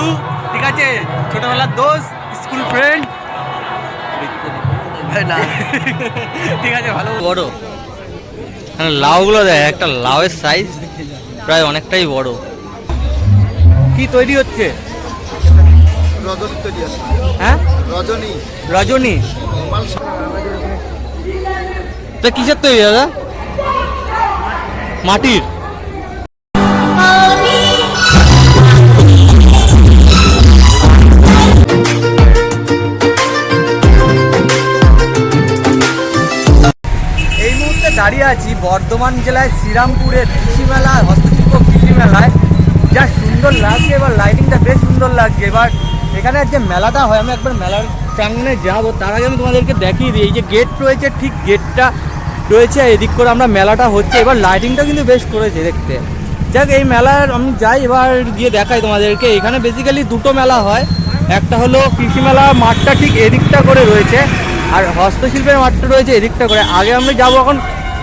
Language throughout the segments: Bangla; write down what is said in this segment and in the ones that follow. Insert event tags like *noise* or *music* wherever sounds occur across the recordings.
বন্ধু ঠিক আছে? ছোটবেলার দোস্ত স্কুল ফ্রেন্ড না। *laughs* ঠিক আছে ভালো। বড়। লাউগুলো দেখ একটা লাউয়ের সাইজ প্রায় অনেকটাই বড়। কি তৈরি হচ্ছে? রজনী তৈরি আছে। হ্যাঁ? রজনী। রজনী। তা কিসের তৈরি দাদা? মাটির। দাঁড়িয়ে আছি বর্ধমান জেলায় শ্রীরামপুরের কৃষি মেলা হস্তশিল্প কৃষি মেলায় যা সুন্দর লাগছে, এবার লাইটিংটা বেশ সুন্দর লাগছে। এবার এখানে যে মেলাটা হয়, আমি একবার মেলার প্রাঙ্গনে যাব, তার আগে আমি তোমাদেরকে দেখিয়ে দিই, এই যে গেট রয়েছে, ঠিক গেটটা রয়েছে এদিক করে আমরা মেলাটা হচ্ছে। এবার লাইটিংটা কিন্তু বেশ করেছে দেখতে। যাক, এই মেলার আমি যাই, এবার গিয়ে দেখাই তোমাদেরকে। এখানে বেসিক্যালি দুটো মেলা হয়। একটা হলো কৃষি মেলা মাঠটা ঠিক এদিকটা করে রয়েছে, আর হস্তশিল্পের মাঠটা রয়েছে এদিকটা করে। আগে আমরা যাব এখন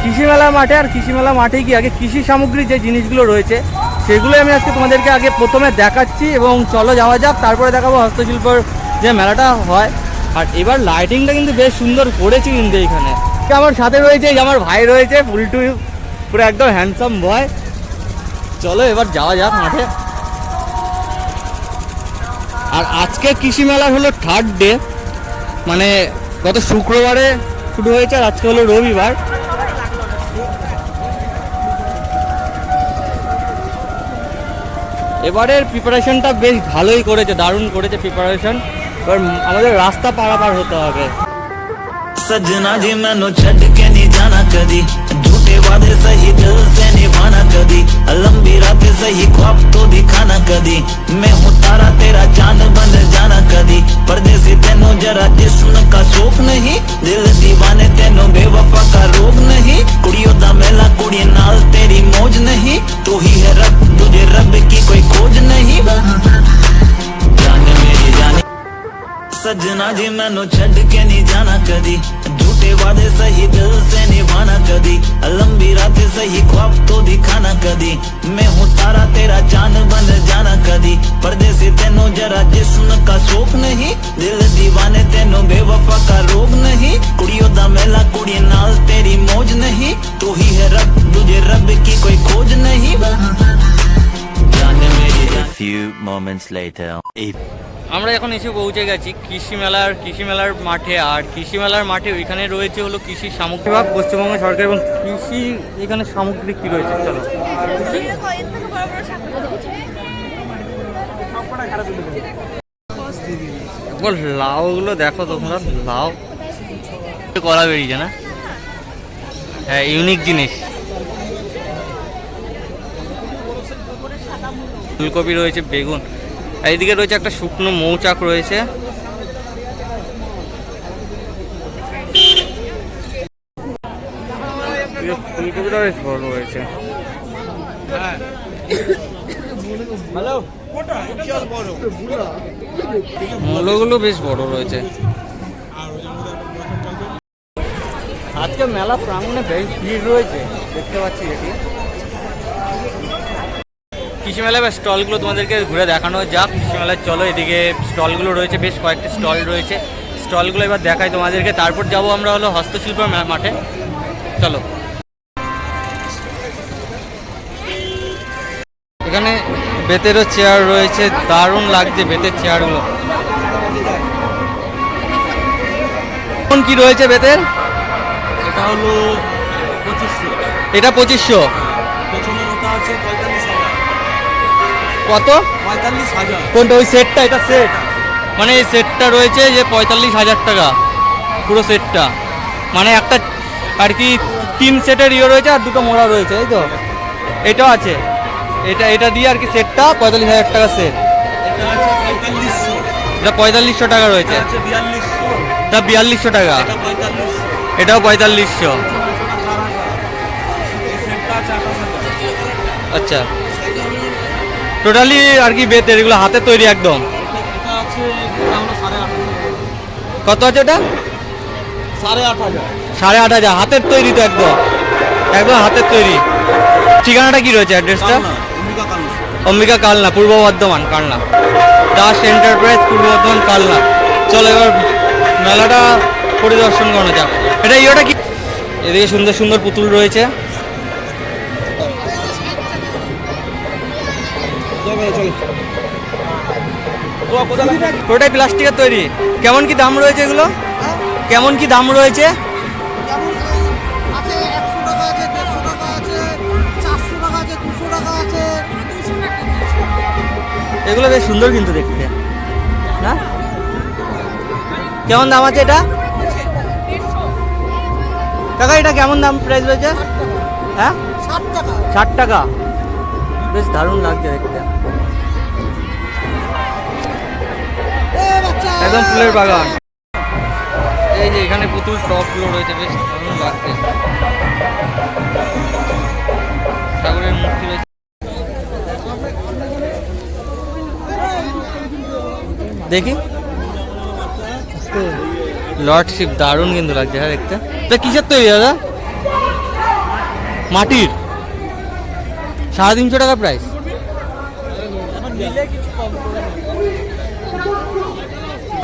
কৃষি মেলা মাঠে আর কৃষি মেলা মাঠে গিয়ে আগে কৃষি সামগ্রী যে জিনিসগুলো রয়েছে, সেগুলোই আমি আজকে তোমাদেরকে আগে প্রথমে দেখাচ্ছি এবং চলো যাওয়া যাক। তারপরে দেখাবো হস্তশিল্পর যে মেলাটা হয়। আর এবার লাইটিংটা কিন্তু বেশ সুন্দর করেছে কিন্তু এইখানে আমার সাথে রয়েছে আমার ভাই রয়েছে, ফুলটু। পুরো একদম হ্যান্ডসাম বয় চলো এবার যাওয়া যাক মাঠে। আর আজকে কৃষি মেলা হলো থার্ড ডে মানে গত শুক্রবারে শুরু হয়েছে আর আজকে হলো রবিবার। এবারের প্রিপারেশনটা বেশ ভালোই করেছে দারুণ করেছে প্রিপারেশন এবার আমাদের রাস্তা পারাপার হতে হবে सजना जी मैनू छड़ के नहीं जाना कदी झूठे वादे सही दिल से निभाना कदी लंबी रात सही ख्वाब तो दिखाना कदी मैं हूँ तारा, तेरा चाँद बन जाना कदी परदेसी तेनू, जरा जिस्म का शौक नहीं। दिल दीवाने तेनू, बेवफा का रोग नहीं। कुड़ियों दा मेला कुड़ी नाल तेरी मौज नहीं। तू ही है रब, तुझे रब की कोई खोज नहीं। जाने मेरी जाने। सजना जी, मैनू छड़ के नहीं जाना कदी झूठे वादे सही दिल से निभाना कदी लंबी रात सही ख्वाब तो दिखाना कदी मैं हूँ तारा तेरा चांद बन जाना कदी परदेसी तेनू जरा जिस्म का शौक नहीं दिल दीवाने तेनू बेवफा का रोग नहीं कुड़ियों दा मेला कुड़ी नाल तेरी मौज नहीं तू ही है रब तुझे रब की कोई खोज नहीं जाने मेरी जान few moments later. আমরা এখন এসে পৌঁছে গেছি কৃষি মেলার কৃষি মেলার মাঠে। আর কৃষি মেলার মাঠে ওইখানে রয়েছে হলো কৃষি সামগ্রী। বিভাগ পশ্চিমবঙ্গ সরকার এবং কৃষি এখানে সামগ্রী কি রয়েছে? চলো। লাউগুলো দেখো তোমরা, লাউ। কলা বেরিয়েছে না? হ্যাঁ ইউনিক জিনিস। ফুলকপি রয়েছে, বেগুন। এইদিকে রয়েছে একটা শুকনো মৌচাক রয়েছে। ফুলকপিটা বেশ বড় রয়েছে বেশ বড় রয়েছে। আজকে মেলা প্রাঙ্গণে বেশ ভিড় রয়েছে, দেখতে পাচ্ছি এটি। কৃষি মেলায় বা স্টলগুলো তোমাদেরকে ঘুরে দেখানো যাক। কৃষি মেলায় চলো এদিকে স্টলগুলো রয়েছে বেশ কয়েকটি স্টল রয়েছে। স্টলগুলো এবার দেখাই তোমাদেরকে। তারপর যাব আমরা হলো হস্তশিল্প মাঠে। চলো। এখানে বেতেরও চেয়ার রয়েছে দারুণ লাগছে বেতের চেয়ারগুলো। কোন কি রয়েছে বেতের? এটা হলো পঁচিশশো। এটা পঁচিশশো। আছে পঁয়তাল্লিশ কত? পঁয়তাল্লিশ হাজার। কোনটা ওই সেটটা এটা সেট মানে এই সেটটা রয়েছে যে পঁয়তাল্লিশ হাজার টাকা পুরো সেটটা মানে একটা আর কি তিন সেটের ইয়ে রয়েছে আর দুটো মোড়া রয়েছে এই তো? এটাও আছে। এটা এটা দিয়ে আর কি সেটটা পঁয়তাল্লিশ হাজার টাকা সেট এটা পঁয়তাল্লিশশো। টাকা রয়েছে। এটা বিয়াল্লিশশো। টাকা। এটাও পঁয়তাল্লিশশো। আচ্ছা। টোটালি আর কি বেতের এগুলো হাতে তৈরি একদম। কত আছে ওটা? সাড়ে আট হাজার। সাড়ে আট হাজার হাতের তৈরি তো একদম। একদম হাতের তৈরি। ঠিকানাটা কি রয়েছে অ্যাড্রেসটা। অম্বিকা কালনা। পূর্ব বর্ধমান কালনা। দাস এন্টারপ্রাইজ পূর্ব বর্ধমান কালনা। চলো এবার মেলাটা পরিদর্শন করানো যাক। এটা ইয়েটা কি? এদিকে সুন্দর সুন্দর পুতুল রয়েছে। পুরোটাই প্লাস্টিকের তৈরি। কেমন কি দাম রয়েছে এগুলো? কেমন কি দাম রয়েছে? এগুলো বেশ সুন্দর কিন্তু দেখতে। না? কেমন দাম আছে এটা? কাকা এটা কেমন দাম প্রাইস রয়েছে? হ্যাঁ? ষাট টাকা। বেশ দারুণ লাগছে দেখতে। একদম ফুলের বাগান। এই যে এখানে পুতুল টপগুলো রয়েছে, বেশ দারুণ লাগছে। ঠাকুরের মূর্তি রয়েছে। দেখি। লর্ডশিপ, দারুণ কিন্তু লাগছে হ্যাঁ দেখতে। তা কিসের তৈরি, দাদা? মাটির। সাড়ে তিনশো টাকা প্রাইস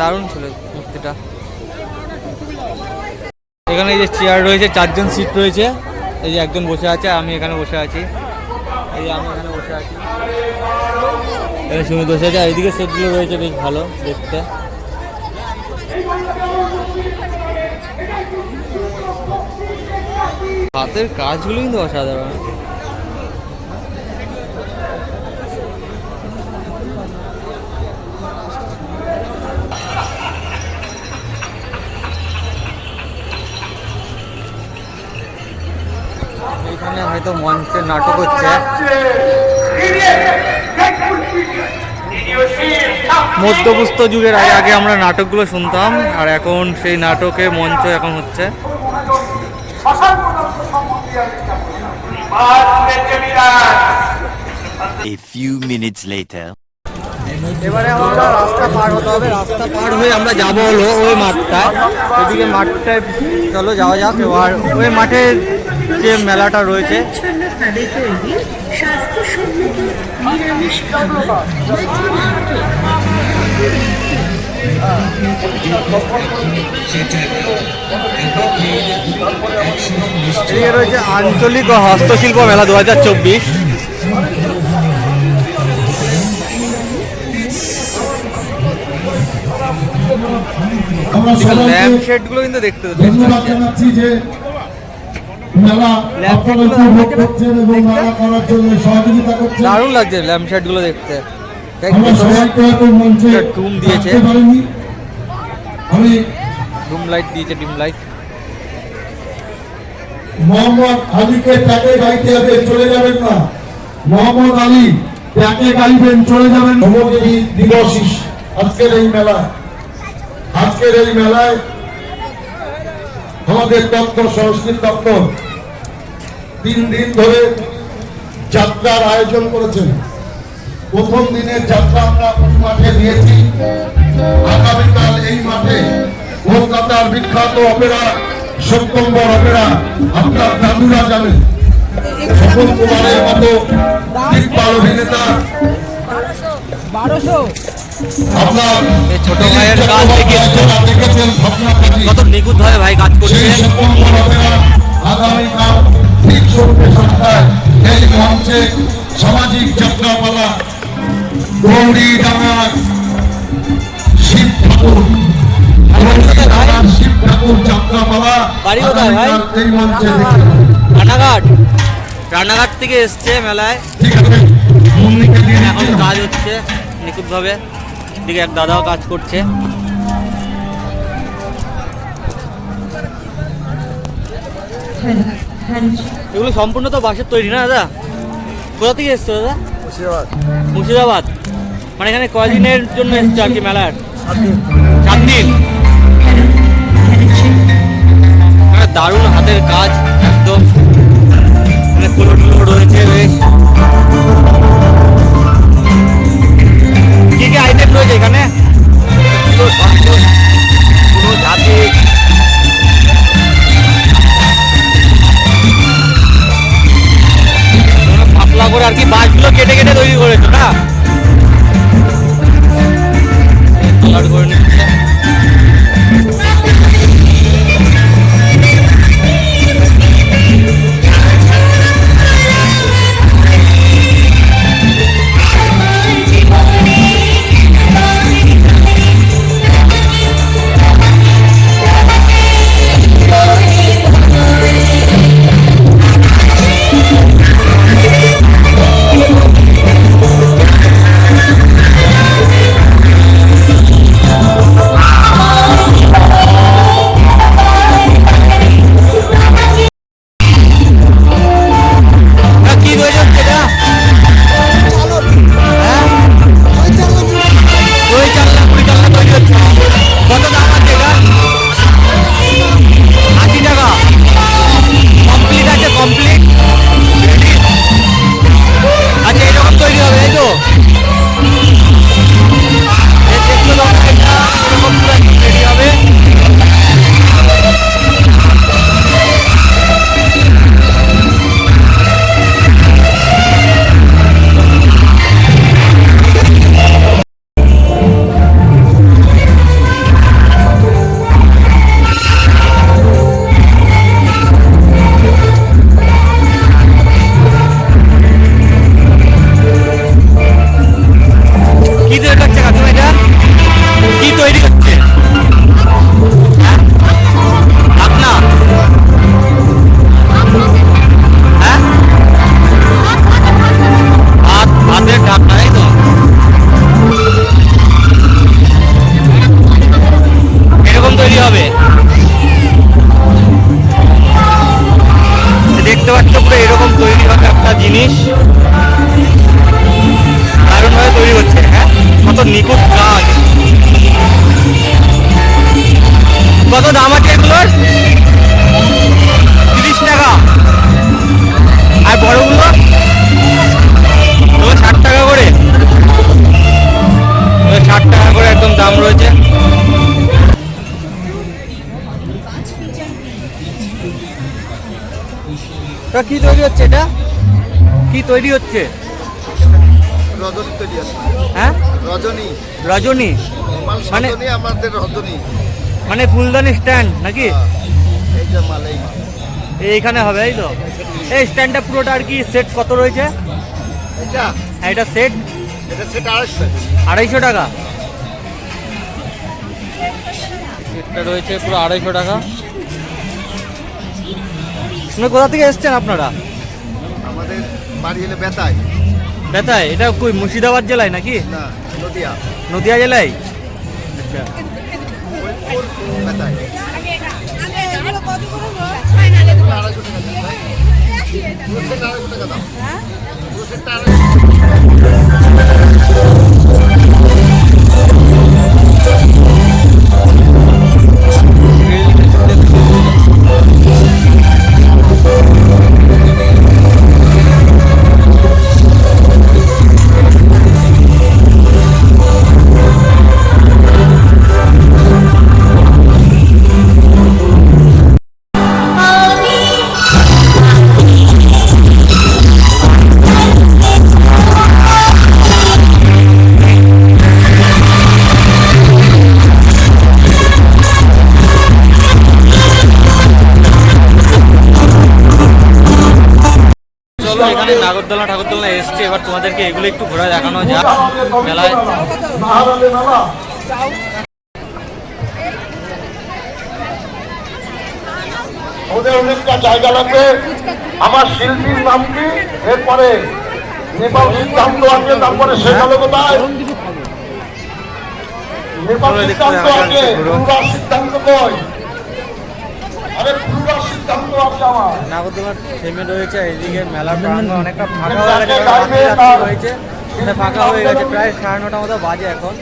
দারুণ ছিল মূর্তিটা। এখানে এই যে চেয়ার রয়েছে, চারজন সিট রয়েছে। এই যে একজন বসে আছে, আমি এখানে বসে আছি। এই আমি এখানে বসে আছি। এখানে সুমিত বসে আছে এইদিকে সেটগুলো রয়েছে বেশ ভালো দেখতে। হাতের কাজগুলো কিন্তু অসাধারণ। এখানে হয়তো মঞ্চে নাটক হচ্ছে। মধ্যপুস্ত যুগের আগে আগে আমরা নাটকগুলো শুনতাম আর এখন সেই নাটকে মঞ্চ এখন হচ্ছে। A few minutes later. এবারে আমরা রাস্তা পার হতে হবে রাস্তা পার হয়ে আমরা যাব হলো ওই মাঠটায়। ওইদিকে মাঠটায় চলো যাওয়া যাক এবার ওই মাঠের যে মেলাটা রয়েছে। এদিকে রয়েছে আঞ্চলিক ও হস্তশিল্প মেলা দু হাজার চব্বিশ ল্যাম্প শেডগুলো কিন্তু দেখতে ধন্যবাদ জানাচ্ছি যে মেলা আপনারা উপভোগ করছেন এবং মেলা করার জন্য সহযোগিতা করছেন। দারুণ লাগছে ল্যাম্প শেডগুলো দেখতে আমরা সবাইকে হয়তো মঞ্চে দিয়েছে। পারিনি। আমি লাইট দিয়েছে ডিম লাইট মোহাম্মদ আলীকে ট্যাকে গাইতে হবে চলে যাবেন না। মোহাম্মদ আলী ট্যাকে গাইবেন চলে যাবেন। শ্রমজীবী দিবস আজকের এই মেলায়। আজকের এই মেলায় আমাদের তত্ত্ব সংস্কৃত তত্ত্ব তিন দিন ধরে যাত্রার আয়োজন করেছেন। প্রথম দিনের যাত্রা আমরা ওই মাঠে দিয়েছি আগামীকাল এই মাঠে কলকাতার বিখ্যাত অপেরা সপ্তম্বর অপেরা আপনার দাদুরা জানেন। স্বপন কুমারের মতো দিকপাল অভিনেতা। আপনার ছোট ভাইয়ের কাজ ভাই কাজ করছে আগামীকাল সামাজিক যাত্রাপালা গৌরী ডাঙার শিব ঠাকুর শিব ঠাকুর যাত্রাপালা এই মঞ্চে রানাঘাট রানাঘাট থেকে এসছে মেলায়। এখন কাজ হচ্ছে নিখুঁতভাবে। দিকে এক দাদাও কাজ করছে। এগুলো সম্পূর্ণ তো বাঁশের তৈরি না দাদা? কোথা থেকে এসছো দাদা? মুর্শিদাবাদ। মুর্শিদাবাদ। মানে এখানে কয়দিনের জন্য এসছো আর কি মেলার? চার দিন। এখানে দারুণ হাতের কাজ একদম। মানে কুলো টুলো রয়েছে বেশ। কি কি আইটেম রয়েছে এখানে? পুরো জাতি পাতলা করে আর কি বাঁশগুলো কেটে কেটে তৈরি করেছ না? করে নিচ্ছে। দেখতে পাচ্ছ পুরো এরকম তৈরি হবে একটা জিনিস। দারুণভাবে তৈরি হচ্ছে হ্যাঁ? কত নিখুঁত কাজ। কত দাম আছে এগুলোর? তিরিশ টাকা। আর বড়গুলো? ষাট টাকা করে। ষাট টাকা করে একদম দাম রয়েছে। তা কি তৈরি হচ্ছে এটা? কি তৈরি হচ্ছে? রজনী তৈরি আছে। হ্যাঁ? রজনী। রজনী। মানে- আমাদের রজনী। মানে ফুলদানি স্ট্যান্ড নাকি? এই মাল এই এইখানে হবে এই তো? এই স্ট্যান্ডটা পুরোটা আর কি সেট কত রয়েছে? এটা? হ্যাঁ এটা সেট এটা সেটা আড়াইশো আড়াইশো টাকা? সেটটা রয়েছে পুরো আড়াইশো টাকা। মানে কোথা থেকে এসছেন আপনারা আমাদের বাড়ি হলে বেতায় বেতায় এটা কই মুর্শিদাবাদ জেলায় নাকি না নদিয়া নদিয়া জেলায় আচ্ছা বেতায় আড়াইশো টাকা দাম নাগরদোলনা ঠাকুরদোলনা এসছে। এবার তোমাদেরকে এগুলো একটু ঘোরা দেখানো যাক মেলায়। ওদের অনেকটা জায়গা লাগবে। আমার শিল্পীর নাম কি? এরপরে নেপাল সিদ্ধান্ত আছে, তারপরে শেখালো কোথায়? নেপাল সিদ্ধান্ত আছে সিদ্ধান্ত কই? আরে আছে থেমে রয়েছে এইদিকে মেলার প্রাঙ্গণ অনেকটা ফাঁকা হয়ে রাত্রি এটা ফাঁকা হয়ে গেছে প্রায় সাড়ে নটা মতো বাজে এখন।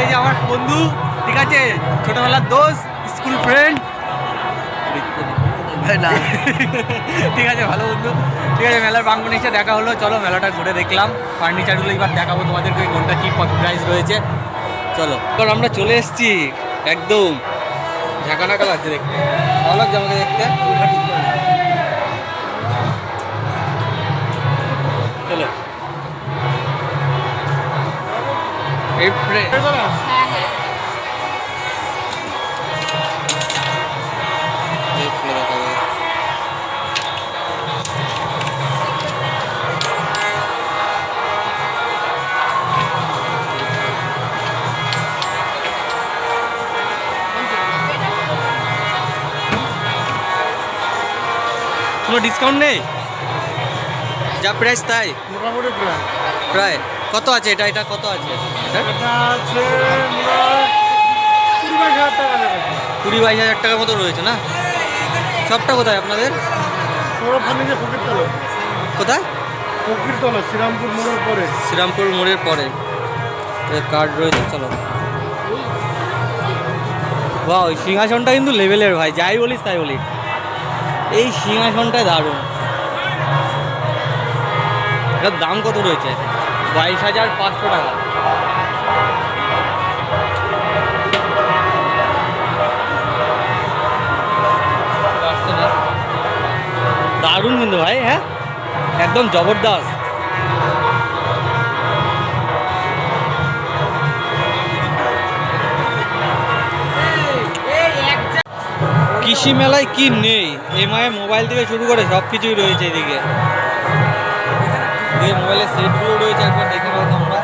এই যে আমার বন্ধু ঠিক আছে? ছোটবেলার দোস্ত স্কুল ফ্রেন্ড ঠিক আছে ভালো বন্ধু। ঠিক আছে মেলার প্রাঙ্গণে এসে দেখা হলো। চলো মেলাটা ঘুরে দেখলাম। ফার্নিচারগুলো এবার দেখাবো তোমাদেরকে কোনটা কি প্রাইস রয়েছে। চলো। এবার আমরা চলে এসেছি একদম। ঝাঁকানাকা লাগছে দেখতে। ভালো লাগছে আমাকে দেখতে। চলো। এই ফ্রে- এই কোনো ডিসকাউন্ট নেই? যা প্রাইস তাই। মোটামুটি প্রায়। প্রায়। কত আছে এটা? এটা কত আছে? এটা? এটা আছে কুড়ি বাইশ হাজার টাকার মতো রয়েছে না? সবটা কোথায় আপনাদের? কোথায়? শ্রীরামপুর মোড়ের পরে। শ্রীরামপুর মোড়ের পরে। কার্ড রয়েছে চলো। বা ওই সিংহাসনটা কিন্তু লেভেলের ভাই যাই বলিস তাই বলিস এই সিংহাসনটাই দারুণ। এটার দাম কত রয়েছে? বাইশ হাজার পাঁচশো টাকা। দারুণ কিন্তু ভাই হ্যাঁ? একদম জবরদস্ত। কৃষি মেলায় কি নেই? এমআই মোবাইল থেকে শুরু করে সব কিছুই রয়েছে এদিকে। মোবাইলের সেটগুলো রয়েছে, একবার দেখে নাও তোমরা।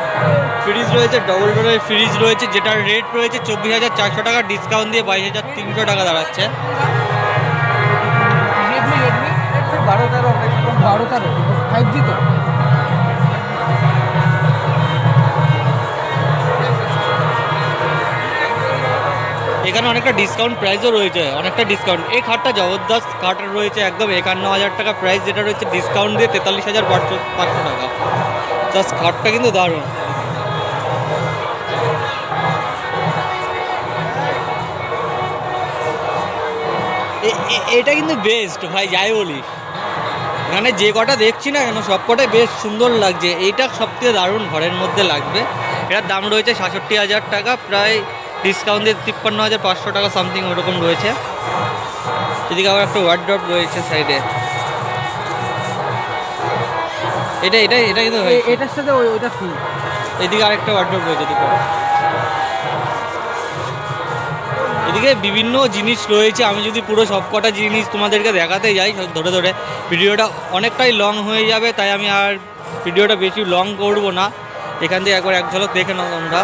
ফ্রিজ রয়েছে ডবল ডোরের ফ্রিজ রয়েছে, যেটার রেট রয়েছে চব্বিশ হাজার চারশো টাকা ডিসকাউন্ট দিয়ে বাইশ হাজার তিনশো টাকা দাঁড়াচ্ছে। বারো তেরো বারো তেরো ফাইভ জি তো। এখানে অনেকটা ডিসকাউন্ট প্রাইসও রয়েছে, অনেকটা ডিসকাউন্ট এই খাটটা জবরদস্ত খাট রয়েছে একদম একান্ন হাজার টাকা প্রাইস যেটা রয়েছে ডিসকাউন্ট দিয়ে তেতাল্লিশ হাজার পাঁচশো পাঁচশো টাকা। জাস্ট খাটটা কিন্তু দারুণ। এটা কিন্তু বেস্ট ভাই, যাই বলি এখানে যে কটা দেখছি না কেন, সব কটাই বেশ সুন্দর লাগছে। এইটা সবথেকে দারুণ ঘরের মধ্যে লাগবে। এটার দাম রয়েছে সাতষট্টি হাজার টাকা, প্রায় ডিসকাউন্ট দিয়ে তিপ্পান্ন হাজার পাঁচশো টাকা সামথিং ওরকম রয়েছে। এদিকে আবার একটা ওয়ার্ড্রপ রয়েছে সাইডে এটা এটা এটা কিন্তু এটার সাথে ওই ওইটা ফ্রি এদিকে আর আরেকটা ওয়ার্ড্রপ রয়েছে দুটো। এদিকে বিভিন্ন জিনিস রয়েছে। আমি যদি পুরো সবকটা জিনিস তোমাদেরকে দেখাতে যাই ধরে ধরে ভিডিওটা অনেকটাই লং হয়ে যাবে তাই আমি আর ভিডিওটা বেশি লং করব না। এখান থেকে একবার এক ঝলক দেখে নাও তোমরা।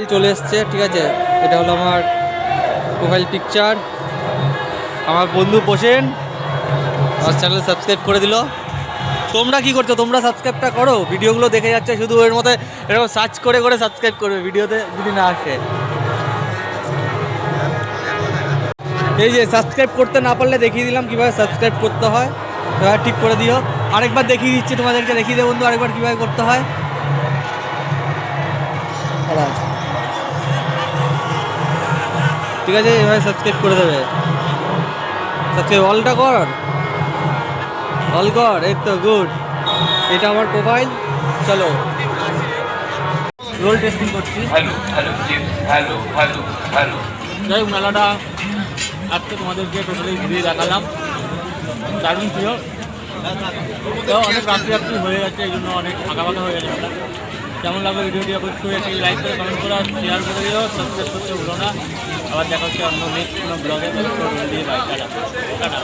প্রোফাইল চলে এসছে ঠিক আছে? এটা হলো আমার প্রোফাইল পিকচার আমার বন্ধু বসেন আমার চ্যানেল সাবস্ক্রাইব করে দিল। তোমরা কি করছ? তোমরা সাবস্ক্রাইবটা করো। ভিডিওগুলো দেখে যাচ্ছে শুধু এর মধ্যে এরকম সার্চ করে করে সাবস্ক্রাইব করবে ভিডিওতে যদি না আসে। এই যে সাবস্ক্রাইব করতে না পারলে দেখিয়ে দিলাম কীভাবে সাবস্ক্রাইব করতে হয়। এবার ঠিক করে দিও। আরেকবার দেখিয়ে দিচ্ছি তোমাদেরকে দেখিয়ে দেবো বন্ধু আরেকবার কীভাবে করতে হয়। ঠিক আছে এভাবে সাবস্ক্রাইব করে দেবে। সাবস্ক্রাইব অলটা কর। অল কর এই তো গুড এটা আমার প্রোফাইল চলো। রোল টেস্টিং করছি। Hello hello hello hello hello যাই হোক, মেলাটা আজকে তোমাদেরকে টোটালি ঘুরিয়ে দেখালাম। দারুণ ছিল। তো অনেক রাত্রি রাত্রি হয়ে যাচ্ছে এই জন্য অনেক ফাঁকা ফাঁকা হয়ে গেছে। কেমন লাগল ভিডিওটি অবশ্যই একটি লাইক করে কমেন্ট করে শেয়ার করে দিও। সাবস্ক্রাইব করতে ভুলো না। আবার দেখা হচ্ছে অন্য নেক্সট কোনো ব্লগে দিয়ে বাই টাটা। টাটা।